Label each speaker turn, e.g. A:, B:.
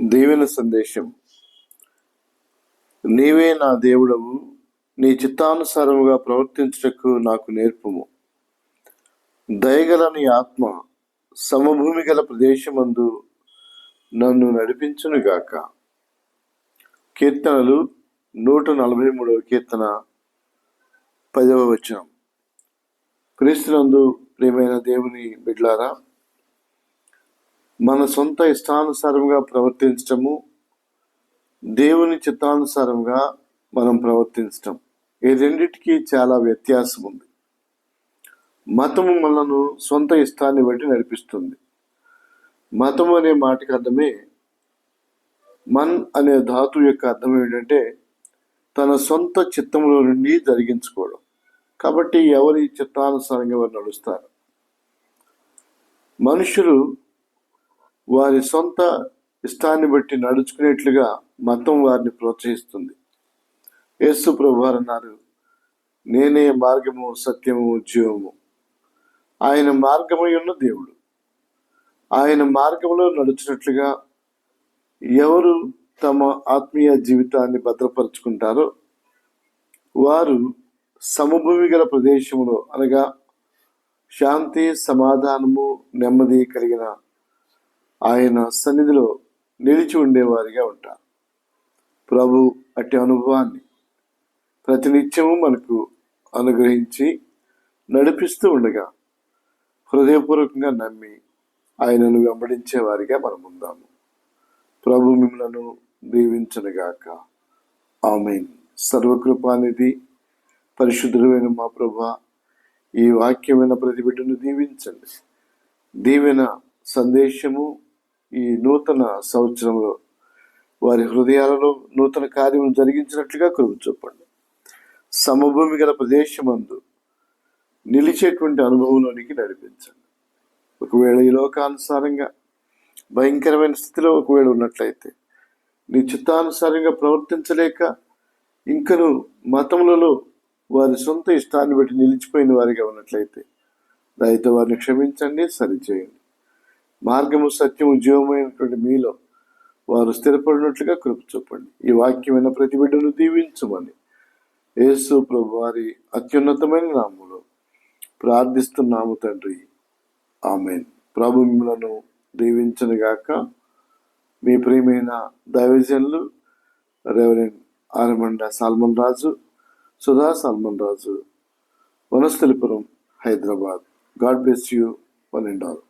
A: దీవెన సందేశం. నీవే నా దేవుడవు నీ చిత్తానుసారముగా ప్రవర్తించుటకు నాకు నేర్పుము. దయగల నీ ఆత్మ సమభూమి గల ప్రదేశమందు నన్ను నడిపించునుగాక కీర్తనలు నూట నలభై మూడవ కీర్తన పదవ వచనం. క్రీస్తునందు ప్రియమైన దేవుని బిడ్లారా మన సొంత ఇష్టానుసారంగా ప్రవర్తించటము దేవుని చిత్తానుసారంగా మనం ప్రవర్తించటం. ఈ రెండిటికి చాలా వ్యత్యాసం ఉంది మతము మనను సొంత ఇష్టాన్ని బట్టి నడిపిస్తుంది. మతం అనే మాటకి అర్థమే మన్ అనే ధాతు యొక్క అర్థం ఏంటంటే తన సొంత చిత్తంలో నుండి జరిగించుకోవడం. కాబట్టి ఎవరి చిత్తానుసారంగా వారు నడుస్తారు? మనుషులు వారి సొంత ఇష్టాన్ని బట్టి నడుచుకునేట్లుగా మతం వారిని ప్రోత్సహిస్తుంది. యేసు ప్రభువారు అన్నారు నేనే మార్గము సత్యము జీవము. ఆయన మార్గమై ఉన్న దేవుడు. ఆయన మార్గంలో నడుచున్నట్లుగా ఎవరు తమ ఆత్మీయ జీవితాన్ని భద్రపరుచుకుంటారో వారు సమభూమి గల ప్రదేశంలో అనగా శాంతి సమాధానము నెమ్మది కలిగిన ఆయన సన్నిధిలో నిలిచి ఉండేవారిగా ఉంటారు ప్రభు అట్టి అనుభవాన్ని ప్రతినిత్యము మనకు అనుగ్రహించి నడిపిస్తూ ఉండగా హృదయపూర్వకంగా నమ్మి ఆయనను వెంబడించే వారిగా మనం ఉందాము. ప్రభు మిమ్మలను దీవించనుగాక. ఆమెన్. సర్వకృపానిధి పరిశుద్ధుడైన మా ప్రభ ఈ వాక్యమైన ప్రతిబిడ్డను దీవించండి దీవెన సందేశము ఈ నూతన సంవత్సరంలో వారి హృదయాలలో నూతన కార్యం జరిగించినట్లుగా కృప చూపండి. సమభూమి గల ప్రదేశమందు నిలిచేటువంటి అనుభవంలోనికి నడిపించండి. ఒకవేళ ఈ లోకానుసారంగా భయంకరమైన స్థితిలో ఒకవేళ ఉన్నట్లయితే నీ చిత్తానుసారంగా ప్రవర్తించలేక ఇంకను మతములలో వారి సొంత ఇష్టాన్ని బట్టి నిలిచిపోయిన వారిగా ఉన్నట్లయితే దయతో వారిని క్షమించండి సరిచేయండి మార్గము సత్యము జీవమైనటువంటి మీలో వారు స్థిరపడినట్లుగా కృప చూపండి. ఈ వాక్యమైన ప్రతి బిడ్డను దీవించమని యేసు ప్రభు వారి అత్యున్నతమైన నామములో ప్రార్థిస్తున్నాము తండ్రి. ఆమెన్. ప్రభు మిమ్మలను దీవించనుగాక మీ ప్రియమైన దైవజనులు reverend Aramanda Solomon Raju Sudha Solomon Raju Vanasthalipuram Hyderabad. God bless you one and all.